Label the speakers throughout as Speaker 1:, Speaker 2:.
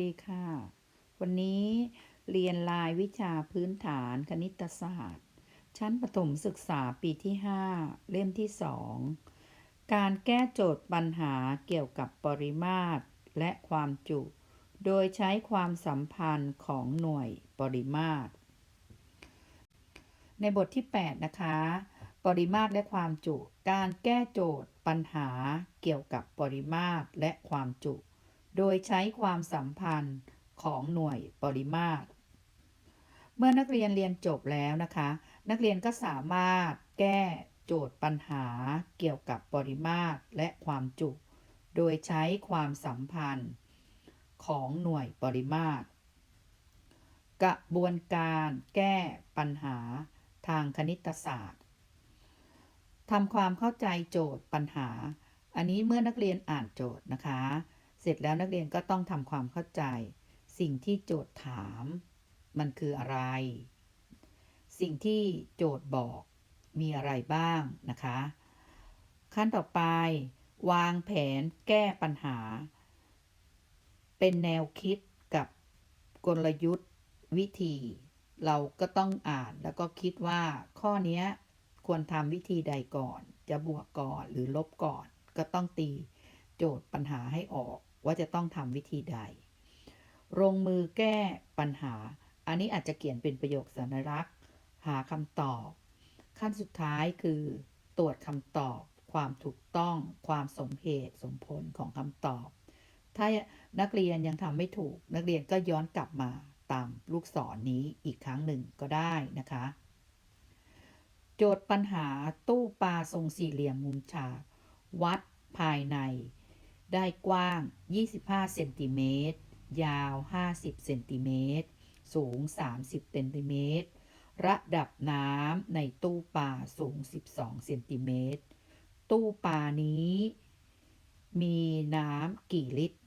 Speaker 1: ดีค่ะ วันนี้เรียนรายวิชาพื้นฐานคณิตศาสตร์ ชั้นประถมศึกษาปีที่ 5 เล่มที่ 2 การแก้โจทย์ปัญหาเกี่ยวกับปริมาตรและความจุ โดยใช้ความสัมพันธ์ของหน่วยปริมาตร ในบทที่ 8 นะคะ ปริมาตรและความจุ การแก้โจทย์ปัญหาเกี่ยวกับปริมาตรและความจุ โดยใช้ความสัมพันธ์ของหน่วยปริมาตร เมื่อนักเรียนเรียนจบแล้วนะคะ นักเรียนก็สามารถแก้โจทย์ปัญหาเกี่ยวกับปริมาตรและความจุ โดยใช้ความสัมพันธ์ของหน่วยปริมาตร กระบวนการแก้ปัญหาทางคณิตศาสตร์ทำความเข้าใจโจทย์ปัญหา อันนี้เมื่อนักเรียนอ่านโจทย์นะคะ สร็จแล้วนักเรียนก็ต้องทำความเข้าใจ สิ่งที่โจทย์ถาม มันคืออะไร สิ่งที่โจทย์บอกมีอะไรบ้างนะคะ ขั้นต่อไป วางแผนแก้ปัญหา เป็นแนวคิดกับกลยุทธ์วิธี เราก็ต้องอ่านแล้วก็คิดว่าข้อนี้ควรทำวิธีใดก่อน จะบวกก่อนหรือลบก่อน ก็ต้องตีโจทย์ปัญหาให้ออก ว่าจะต้องทำวิธีใด ลงมือแก้ปัญหา อันนี้อาจจะเขียนเป็นประโยคสัญลักษณ์ หาคำตอบ ขั้นสุดท้ายคือ ตรวจคำตอบ ความถูกต้อง ความสมเหตุสมผลของคำตอบ ถ้านักเรียนยังทำไม่ถูก นักเรียนก็ย้อนกลับมาตามลูกศรนนี้อีกครั้งหนึ่งก็ได้นะคะ โจทย์ปัญหาตู้ปลาทรงสี่เหลี่ยมมุมฉากวัดภายใน ได้กว้าง 25 เซนติเมตร ยาว 50 เซนติเมตร สูง 30 เซนติเมตร ระดับน้ำในตู้ปลาสูง 12 เซนติเมตร ตู้ปลานี้ มีน้ำกี่ลิตร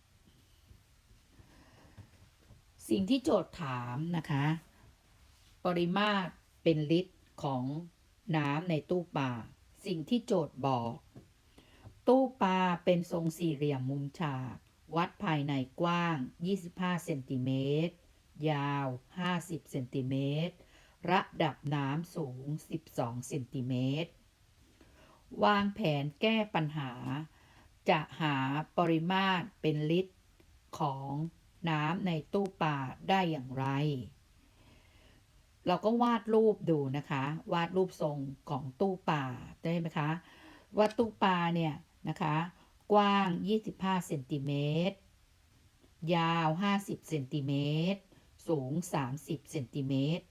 Speaker 1: สิ่งที่โจทย์ถามนะคะ ปริมาตรเป็นลิตรของน้ำในตู้ปลา สิ่งที่โจทย์บอก ตู้ปลาเป็นทรงสี่เหลี่ยมมุมฉาก วัดภายในกว้าง 25 เซนติเมตร ยาว 50 เซนติเมตร ระดับน้ำสูง 12 เซนติเมตร วางแผนแก้ปัญหา จะหาปริมาตรเป็นลิตรของน้ำในตู้ปลาได้อย่างไร เราก็วาดรูปดูนะคะ วาดรูปทรงของตู้ปลาได้ไหมคะ ว่าตู้ปลาเนี่ย นะคะ กว้าง 25เซนติเมตร ยาว 50เซนติเมตร สูง 30เซนติเมตร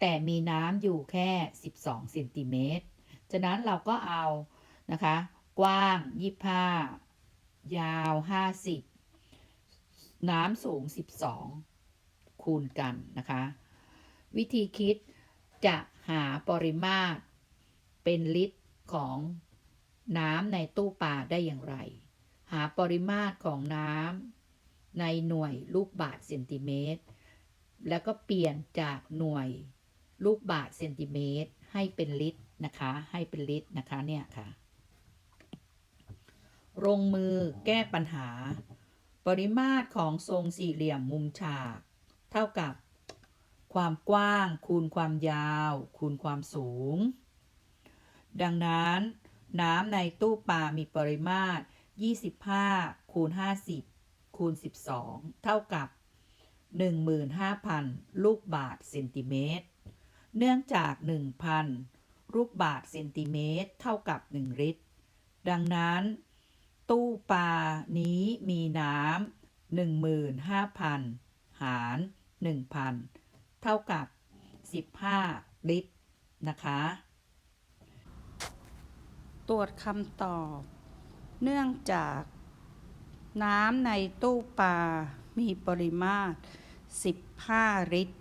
Speaker 1: แต่มีน้ำอยู่แค่ 12เซนติเมตร ฉะนั้นเราก็เอานะคะ กว้าง 25 ยาว 50 น้ำสูง 12 คูณกันนะคะ วิธีคิดจะหาปริมาตรเป็นลิตรของ น้ำในตู้ปลาได้อย่างไร หาปริมาตรของน้ำในหน่วยลูกบาศก์เซนติเมตร แล้วก็เปลี่ยนจากหน่วยลูกบาศก์เซนติเมตรให้เป็นลิตรนะคะ ให้เป็นลิตรนะคะเนี่ยค่ะลงมือแก้ปัญหา ปริมาตรของทรงสี่เหลี่ยมมุมฉาก เท่ากับ ความกว้างคูณความยาว คูณความสูง ดังนั้น น้ำในตู้ปลามีปริมาตร 25 คูณ 50 คูณ 12 เท่ากับ 15,000 ลูกบาศก์เซนติเมตร เนื่องจาก 1,000 ลูกบาศก์เซนติเมตร เท่ากับ 1 ลิตร ดังนั้น ตู้ปลานี้มีน้ำ15,000 หาร 1,000 เท่ากับ 15 ลิตรนะคะ
Speaker 2: ตรวจคำตอบ เนื่องจาก น้ำในตู้ปลา มีปริมาตร 15 ลิตร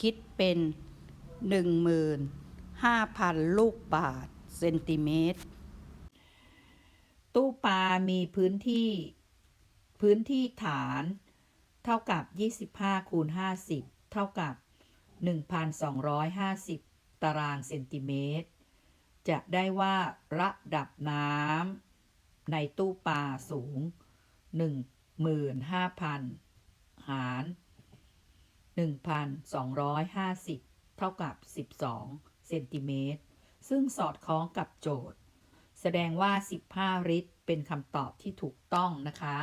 Speaker 2: คิดเป็น 15,000 ลูกบาศก์เซนติเมตร
Speaker 1: ตู้ปลา มีพื้นที่ พื้นที่ฐาน เท่ากับ 25 คูณ 50 เท่ากับ 1,250 ตารางเซนติเมตร จะได้ว่าระดับน้ำในตู้ปลาสูง 15,000 หาร 1,250 เท่ากับ 12 เซนติเมตร ซึ่งสอดคล้องกับโจทย์ แสดงว่า 15 ลิตรเป็นคำตอบที่ถูกต้องนะคะ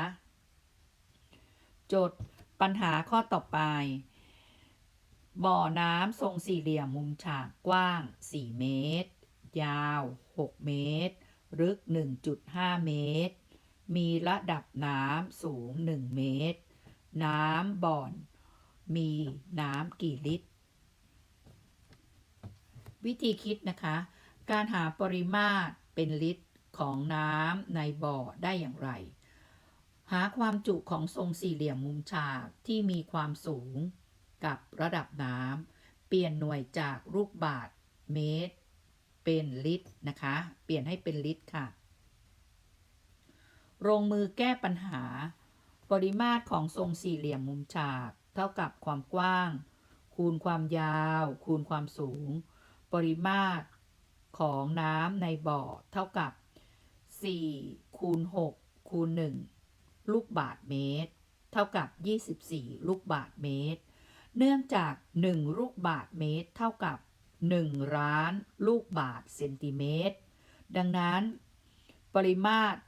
Speaker 1: โจทย์ปัญหาข้อต่อไป บ่อน้ำทรงสี่เหลี่ยมมุมฉากกว้าง 4 เมตร ยาว 6 เมตร ลึก 1.5 เมตร มีระดับน้ำสูง 1 เมตร น้ำบ่อน มีน้ำกี่ลิตร วิธีคิดนะคะ การหาปริมาตรเป็นลิตรของน้ำในบ่อได้อย่างไร หาความจุของทรงสี่เหลี่ยมมุมฉากที่มีความสูงกับระดับน้ำเปลี่ยนหน่วยจากลูกบาทเมตร เป็นลิตรนะคะ เปลี่ยนให้เป็นลิตรค่ะ ลงมือแก้ปัญหา ปริมาตรของทรงสี่เหลี่ยมมุมฉาก เท่ากับความกว้าง คูณความยาว คูณความสูง ปริมาตรของน้ำในบ่อเท่ากับ 4 คูณ 6 คูณ 1 ลูกบาทเมตร เท่ากับ 24 ลูกบาทเมตร เนื่องจาก 1 ลูกบาทเมตร เท่ากับ 1ล้านลูกบาทเซนติเมตร ดังนั้น ปริมาตร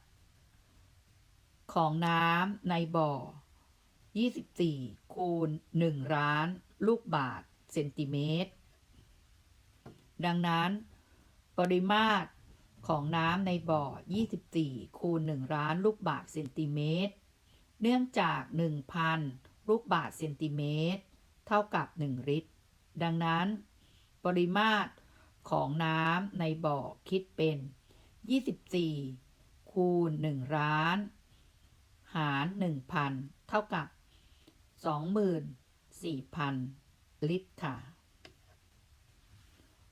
Speaker 1: ของน้ำในบ่อ 24 คูณ 1 ล้าน ลูกบาทเซนติเมตร ดังนั้น ปริมาตรของน้ำในบ่อ 24 คูณ 1 ล้าน ลูกบาทเซนติเมตร เนื่องจาก 1,000 ลูกบาทเซนติเมตร เท่ากับ 1 ลิตร ดังนั้น ปริมาตรของน้ำในบ่อคิดเป็น 24 คูณ 1 ล้าน หาร 1,000 เท่ากับ 24,000 ลิตรค่ะ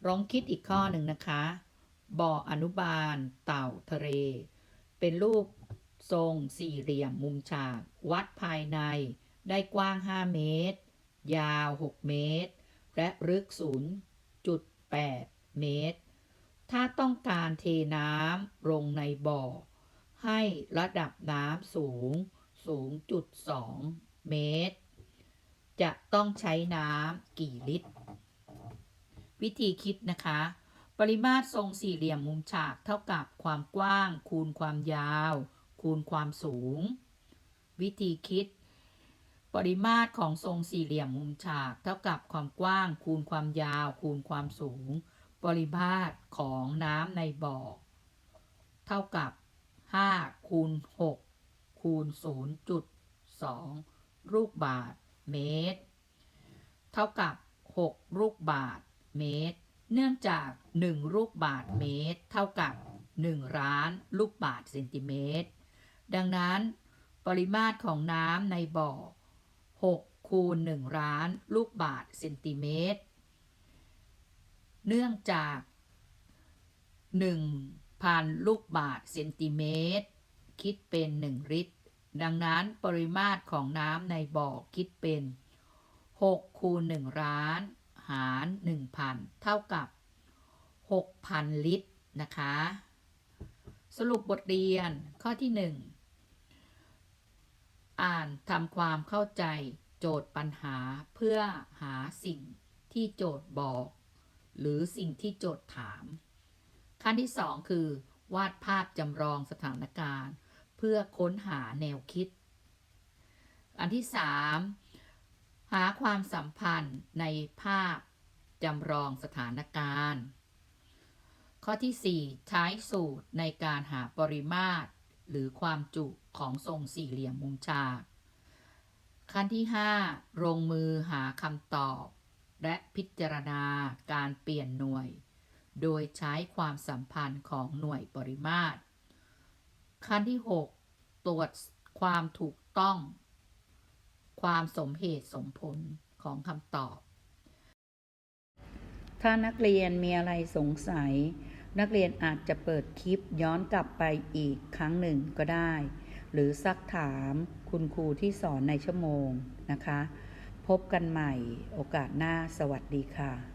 Speaker 1: ลองคิดอีกข้อหนึ่งนะคะ บ่ออนุบาลเต่าทะเล เป็นรูปทรงสี่เหลี่ยมมุมฉาก วัดภายในได้กว้าง 5 เมตร ยาว 6 เมตร และลึก 0.8เมตร ถ้าต้องการเทน้ำลงในบ่อ ให้ระดับน้ำสูง 0.2 เมตร จะต้องใช้น้ำกี่ลิตร วิธีคิดนะคะ ปริมาตรทรงสี่เหลี่ยมมุมฉากเท่ากับความกว้าง คูณความยาว คูณความสูง วิธีคิด ปริมาตรของทรงสี่เหลี่ยมมุมฉาก เท่ากับความกว้าง คูณความยาว คูณความสูง ปริมาตรของน้ำในบ่อ เท่ากับ 5 คูณ 6 คูณ 0.2 ลูกบาทเมตร เท่ากับ 6 ลูกบาทเมตร เนื่องจาก 1 ลูกบาทเมตร เท่ากับ 1 ล้านลูกบาทเซนติเมตร ดังนั้น ปริมาตรของน้ำในบ่อ 6 คูณ 1 ล้าน ลูกบาทเซนติเมตร เนื่องจาก 1,000 ลูกบาทเซนติเมตร คิดเป็น 1 ลิตร ดังนั้นปริมาตรของน้ำในบ่อคิดเป็น 6 คูณ 1 ล้าน หาร 1,000 เท่ากับ 6,000 ลิตรนะคะ สรุปบทเรียนข้อที่ 1 อ่านทำความเข้าใจโจทย์ปัญหาเพื่อหาสิ่งที่โจทย์บอก หรือสิ่งที่โจทย์ถาม ขั้นที่ 2 คือ วาดภาพจำลองสถานการณ์ เพื่อค้นหาแนวคิด อันที่ 3 หาความสัมพันธ์ในภาพจำลองสถานการณ์ ข้อที่ 4 ใช้สูตรในการหาปริมาตร หรือความจุ ของทรงสี่เหลี่ยมมุมฉาก ขั้นที่ 5 ลงมือหาคำตอบ และพิจารณาการเปลี่ยนหน่วย โดยใช้ความสัมพันธ์ของหน่วยปริมาตร ขั้นที่ 6 ตรวจความถูกต้อง ความสมเหตุสมผลของคำตอบ ถ้านักเรียนมีอะไรสงสัย นักเรียนอาจจะเปิดคลิปย้อนกลับไปอีกครั้งหนึ่งก็ได้ หรือซักถามคุณครูที่สอนในชั่วโมงนะคะ พบกันใหม่โอกาสหน้าสวัสดีค่ะ